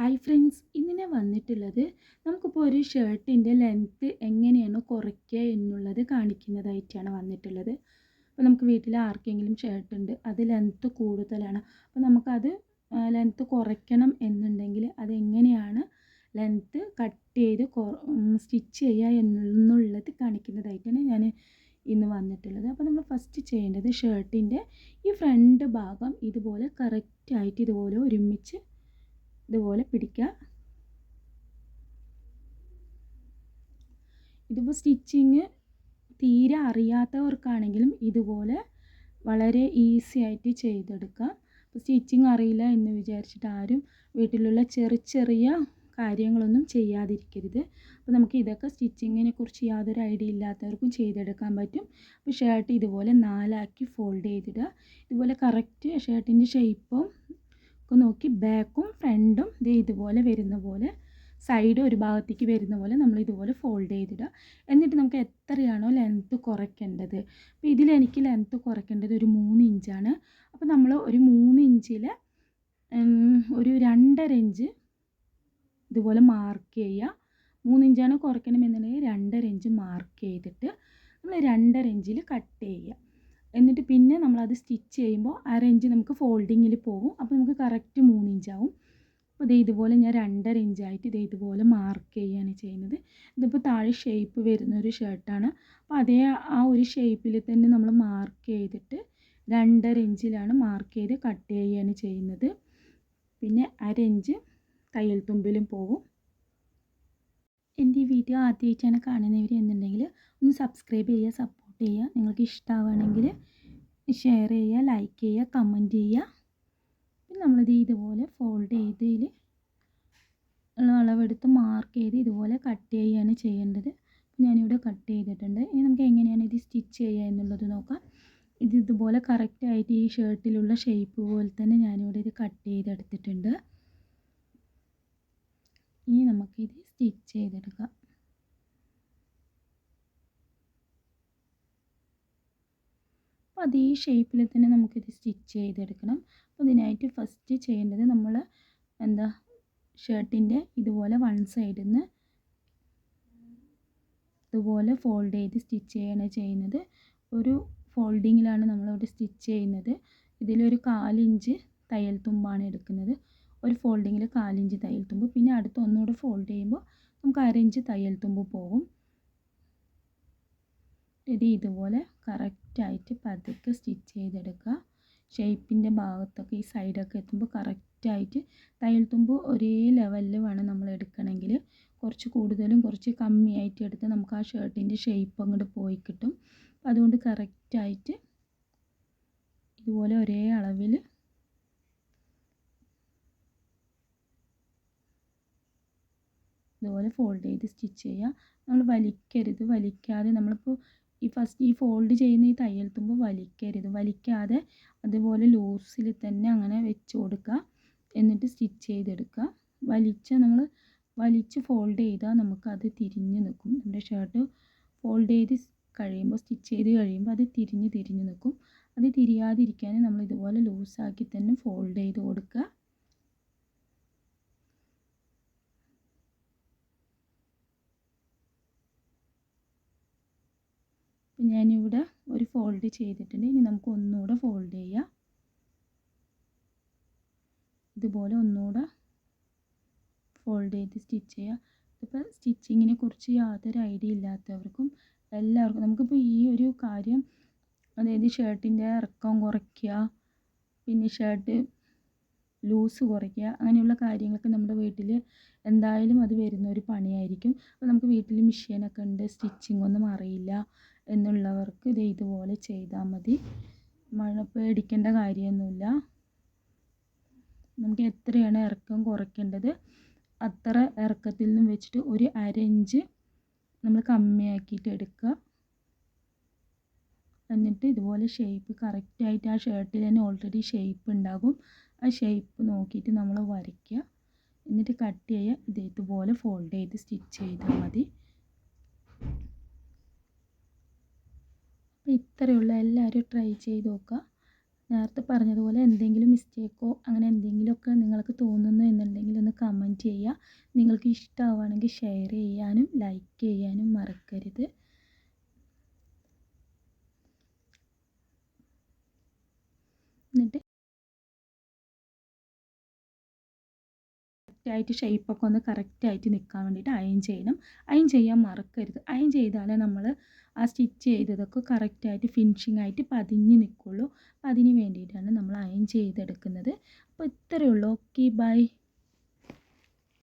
Hi friends ഇന്ന് ഞാൻ വന്നിട്ടുള്ളത് നമുക്കിപ്പോൾ ഒരു ഷർട്ടിന്റെ ലെങ്ത്ത് എങ്ങനെയാണ് കുറയ്ക്കുക എന്നുള്ളത് കാണിക്കുന്നതായിട്ടാണ് വന്നിട്ടുള്ളത്. അപ്പോൾ നമുക്ക് വീട്ടിൽ ആർക്കെങ്കിലും ഷർട്ട് ഉണ്ട് അത് ലെങ്ത്ത് കൂടുതലാണ്. അപ്പോൾ നമുക്കത് ലെങ്ത്ത് കുറയ്ക്കണം എന്നുണ്ടെങ്കിൽ അതെങ്ങനെയാണ് ലെങ്ത്ത് കട്ട് ചെയ്ത് സ്റ്റിച്ച് ചെയ്യുക എന്നുള്ളത് കാണിക്കുന്നതായിട്ടാണ് ഞാൻ ഇന്ന് വന്നിട്ടുള്ളത്. അപ്പോൾ നമ്മൾ ഫസ്റ്റ് ചെയ്യേണ്ടത് ഷർട്ടിന്റെ ഈ ഫ്രണ്ട് ഭാഗം ഇതുപോലെ കറക്റ്റായിട്ട് ഇതുപോലെ ഒരുമിച്ച് ഇതുപോലെ പിടിക്കുക. ഇതിപ്പോൾ സ്റ്റിച്ചിങ് തീരെ അറിയാത്തവർക്കാണെങ്കിലും ഇതുപോലെ വളരെ ഈസി ആയിട്ട് ചെയ്തെടുക്കാം അപ്പോൾ സ്റ്റിച്ചിങ് അറിയില്ല എന്ന് വിചാരിച്ചിട്ട് ആരും വീട്ടിലുള്ള ചെറിയ ചെറിയ കാര്യങ്ങളൊന്നും ചെയ്യാതിരിക്കരുത്. അപ്പോൾ നമുക്ക് ഇതൊക്കെ സ്റ്റിച്ചിങ്ങിനെ കുറിച്ച് യാതൊരു ഐഡിയ ഇല്ലാത്തവർക്കും ചെയ്തെടുക്കാൻ പറ്റും. അപ്പോൾ ഷർട്ട് ഇതുപോലെ നാലാക്കി ഫോൾഡ് ചെയ്തിടുക. ഇതുപോലെ കറക്റ്റ് ഷർട്ടിന്റെ ഷേപ്പും ഒക്കെ നോക്കി ബാക്കും ഫ്രണ്ടും ഇത് ഇതുപോലെ വരുന്ന പോലെ സൈഡ് ഒരു ഭാഗത്തേക്ക് വരുന്ന പോലെ നമ്മൾ ഇതുപോലെ ഫോൾഡ് ചെയ്തിടുക. എന്നിട്ട് നമുക്ക് എത്രയാണോ ലെങ്ത്ത് കുറയ്ക്കേണ്ടത്. അപ്പോൾ ഇതിലെനിക്ക് ലെങ്ത്ത് കുറയ്ക്കേണ്ടത് ഒരു മൂന്ന് ഇഞ്ചാണ് അപ്പോൾ നമ്മൾ ഒരു മൂന്ന് ഇഞ്ചിൽ ഒരു രണ്ടര ഇഞ്ച് ഇതുപോലെ മാർക്ക് ചെയ്യുക. മൂന്ന് ഇഞ്ചാണ് കുറയ്ക്കണമെന്നുണ്ടെങ്കിൽ രണ്ടര ഇഞ്ച് മാർക്ക് ചെയ്തിട്ട് നമ്മൾ രണ്ടര ഇഞ്ചിൽ കട്ട് ചെയ്യുക. എന്നിട്ട് പിന്നെ നമ്മളത് സ്റ്റിച്ച് ചെയ്യുമ്പോൾ അര ഇഞ്ച് നമുക്ക് ഫോൾഡിങ്ങിൽ പോകും അപ്പോൾ നമുക്ക് കറക്റ്റ് മൂന്ന് ഇഞ്ചാവും അപ്പോൾ ഇത് ഇതുപോലെ ഞാൻ രണ്ടര ഇഞ്ചായിട്ട് ഇത് ഇതുപോലെ മാർക്ക് ചെയ്യുകയാണ് ചെയ്യുന്നത്. ഇതിപ്പോൾ താഴെ ഷേപ്പ് വരുന്ന ഒരു ഷർട്ടാണ് അപ്പോൾ അതേ ആ ഒരു ഷേപ്പിൽ തന്നെ നമ്മൾ മാർക്ക് ചെയ്തിട്ട് രണ്ടര ഇഞ്ചിലാണ് മാർക്ക് ചെയ്ത് കട്ട് ചെയ്യുകയാണ് ചെയ്യുന്നത്. പിന്നെ അര ഇഞ്ച് തയ്യൽ തുമ്പിലും പോകും എന്റെ ഈ വീഡിയോ ആദ്യമായിട്ടാണ് കാണുന്നവർ എന്നുണ്ടെങ്കിൽ ഒന്ന് സബ്സ്ക്രൈബ് ചെയ്യുക സപ്പോർട്ട് ചെയ്യുക. നിങ്ങൾക്ക് ഇഷ്ടമാവുകയാണെങ്കിൽ ഷെയർ ചെയ്യുക ലൈക്ക് ചെയ്യുക കമന്റ് ചെയ്യുക. പിന്നെ നമ്മളിത് ഇതുപോലെ ഫോൾഡ് ചെയ്തതിൽ ഉള്ള അളവെടുത്ത് മാർക്ക് ചെയ്ത് ഇതുപോലെ കട്ട് ചെയ്യുകയാണ് ചെയ്യേണ്ടത്. ഞാനിവിടെ കട്ട് ചെയ്തിട്ടുണ്ട്. ഇനി നമുക്ക് എങ്ങനെയാണ് ഇത് സ്റ്റിച്ച് ചെയ്യുക എന്നുള്ളത് നോക്കാം. ഇത് ഇതുപോലെ കറക്റ്റായിട്ട് ഈ ഷർട്ടിലുള്ള ഷേപ്പ് പോലെ തന്നെ ഞാനിവിടെ ഇത് കട്ട് ചെയ്തെടുത്തിട്ടുണ്ട്. ഇനി നമുക്കിത് സ്റ്റിച്ച് ചെയ്തെടുക്കാം. അപ്പോൾ അതേ ഷേപ്പിൽ തന്നെ നമുക്കിത് സ്റ്റിച്ച് ചെയ്തെടുക്കണം. അപ്പോൾ ഇതിനായിട്ട് ഫസ്റ്റ് ചെയ്യേണ്ടത് നമ്മൾ എന്താ ഷർട്ടിന്റെ ഇതുപോലെ വൺ സൈഡിൽ നിന്ന് ഇതുപോലെ ഫോൾഡ് ചെയ്ത് സ്റ്റിച്ച് ചെയ്യാണ് ചെയ്യുന്നത്. ഒരു ഫോൾഡിങ്ങിലാണ് നമ്മളിവിടെ സ്റ്റിച്ച് ചെയ്യുന്നത്. ഇതിലൊരു കാലിഞ്ച് തയ്യൽ തുമ്പാണ് എടുക്കുന്നത്. ഒരു ഫോൾഡിങ്ങിൽ കാലിഞ്ച് തയ്യൽ തുമ്പ്. പിന്നെ അടുത്ത് ഒന്നുകൂടെ ഫോൾഡ് ചെയ്യുമ്പോൾ നമുക്ക് അരഞ്ച് തയ്യൽ തുമ്പ് പോകും. ഇത് ഇതുപോലെ കറക്റ്റായിട്ട് പതുക്കെ സ്റ്റിച്ച് ചെയ്തെടുക്കുക. ഷേപ്പിന്റെ ഭാഗത്തൊക്കെ ഈ സൈഡൊക്കെ എത്തുമ്പോൾ കറക്റ്റായിട്ട് തയ്യൽ തുമ്പ് ഒരേ ലെവലിൽ വേണം നമ്മൾ എടുക്കണമെങ്കിൽ. കുറച്ച് കൂടുതലും കുറച്ച് കമ്മിയായിട്ട് എടുത്ത് നമുക്ക് ആ ഷർട്ടിന്റെ ഷേപ്പ് അങ്ങോട്ട് പോയി കിട്ടും. അതുകൊണ്ട് കറക്റ്റായിട്ട് ഇതുപോലെ ഒരേ അളവിൽ ഇതുപോലെ ഫോൾഡ് ചെയ്ത് സ്റ്റിച്ച് ചെയ്യുക. നമ്മൾ വലിക്കരുത്. വലിക്കാതെ നമ്മളിപ്പോൾ ഈ ഫസ്റ്റ് ഈ ഫോൾഡ് ചെയ്യുന്ന ഈ തയ്യൽ തുമ്പ് വലിക്കരുത്. വലിക്കാതെ അതുപോലെ ലൂസിൽ തന്നെ അങ്ങനെ വെച്ച് കൊടുക്കുക. എന്നിട്ട് സ്റ്റിച്ച് ചെയ്തെടുക്കുക. വലിച്ച നമ്മൾ വലിച്ച് ഫോൾഡ് ചെയ്താൽ നമുക്കത് തിരിഞ്ഞ് നിൽക്കും. നമ്മുടെ ഷർട്ട് ഫോൾഡ് ചെയ്ത് കഴിയുമ്പോൾ സ്റ്റിച്ച് ചെയ്ത് കഴിയുമ്പോൾ അത് തിരിഞ്ഞ് തിരിഞ്ഞ് നിൽക്കും. അത് തിരിയാതിരിക്കാൻ നമ്മൾ ഇതുപോലെ ലൂസാക്കി തന്നെ ഫോൾഡ് ചെയ്ത് കൊടുക്കുക. ഞാനിവിടെ ഒരു ഫോൾഡ് ചെയ്തിട്ടുണ്ട്. ഇനി നമുക്ക് ഒന്നുകൂടെ ഫോൾഡ് ചെയ്യാം. ഇതുപോലെ ഒന്നുകൂടെ ഫോൾഡ് ചെയ്ത് സ്റ്റിച്ച് ചെയ്യുക ഇപ്പോൾ സ്റ്റിച്ചിങ്ങിനെ കുറിച്ച് യാതൊരു ഐഡിയ ഇല്ലാത്തവർക്കും എല്ലാവർക്കും നമുക്കിപ്പോൾ ഈ ഒരു കാര്യം അതായത് ഷർട്ടിന്റെ ഇറക്കം കുറയ്ക്കുക പിന്നെ ഷർട്ട് ലൂസ് കുറയ്ക്കുക അങ്ങനെയുള്ള കാര്യങ്ങളൊക്കെ നമ്മുടെ വീട്ടിൽ എന്തായാലും അത് വരുന്ന ഒരു പണിയായിരിക്കും. അപ്പോൾ നമുക്ക് വീട്ടിൽ മെഷീനൊക്കെ ഉണ്ട് സ്റ്റിച്ചിങ് ഒന്നും അറിയില്ല എന്നുള്ളവർക്ക് ഇത് ഇതുപോലെ ചെയ്താൽ മതി. മഴ പേടിക്കേണ്ട കാര്യമൊന്നുമില്ല. നമുക്ക് എത്രയാണ് ഇറക്കം കുറയ്ക്കേണ്ടത്? അത്ര ഇറക്കത്തിൽ നിന്നും വെച്ചിട്ട് ഒരു അര ഇഞ്ച് നമ്മൾ കമ്മിയാക്കിയിട്ട് എടുക്കുക. എന്നിട്ട് ഇതുപോലെ ഷേപ്പ് കറക്റ്റായിട്ട് ആ ഷർട്ടിൽ തന്നെ ഓൾറെഡി ഷേപ്പ് ഉണ്ടാകും. ആ ഷേപ്പ് നോക്കിയിട്ട് നമ്മൾ വരയ്ക്കുക. എന്നിട്ട് കട്ട് ചെയ്യുക. ഇത് ഇതുപോലെ ഫോൾഡ് ചെയ്ത് സ്റ്റിച്ച് ചെയ്താൽ മതി. അപ്പോൾ ഇത്രയുള്ള എല്ലാവരും ട്രൈ ചെയ്ത് നോക്കുക. നേരത്തെ പറഞ്ഞതുപോലെ എന്തെങ്കിലും മിസ്റ്റേക്കോ അങ്ങനെ എന്തെങ്കിലുമൊക്കെ നിങ്ങൾക്ക് തോന്നുന്നു എന്നുണ്ടെങ്കിൽ ഒന്ന് കമന്റ് ചെയ്യുക. നിങ്ങൾക്ക് ഇഷ്ടമാവുകയാണെങ്കിൽ ഷെയർ ചെയ്യാനും ലൈക്ക് ചെയ്യാനും മറക്കരുത്. എന്നിട്ട് കറക്റ്റായിട്ട് ഷേപ്പൊക്കെ ഒന്ന് കറക്റ്റായിട്ട് നിൽക്കാൻ വേണ്ടിയിട്ട് അയൺ ചെയ്യണം. അയൺ ചെയ്യാൻ മറക്കരുത്. അയൺ ചെയ്താലേ നമ്മൾ ആ സ്റ്റിച്ച് ചെയ്തതൊക്കെ കറക്റ്റായിട്ട് ഫിനിഷിംഗ് ആയിട്ട് പതിഞ്ഞ് നിൽക്കുള്ളൂ അപ്പം അതിന് വേണ്ടിയിട്ടാണ് നമ്മൾ അയൺ ചെയ്തെടുക്കുന്നത്. അപ്പോൾ ഇത്രയേ ഉള്ളൂ. Okay bye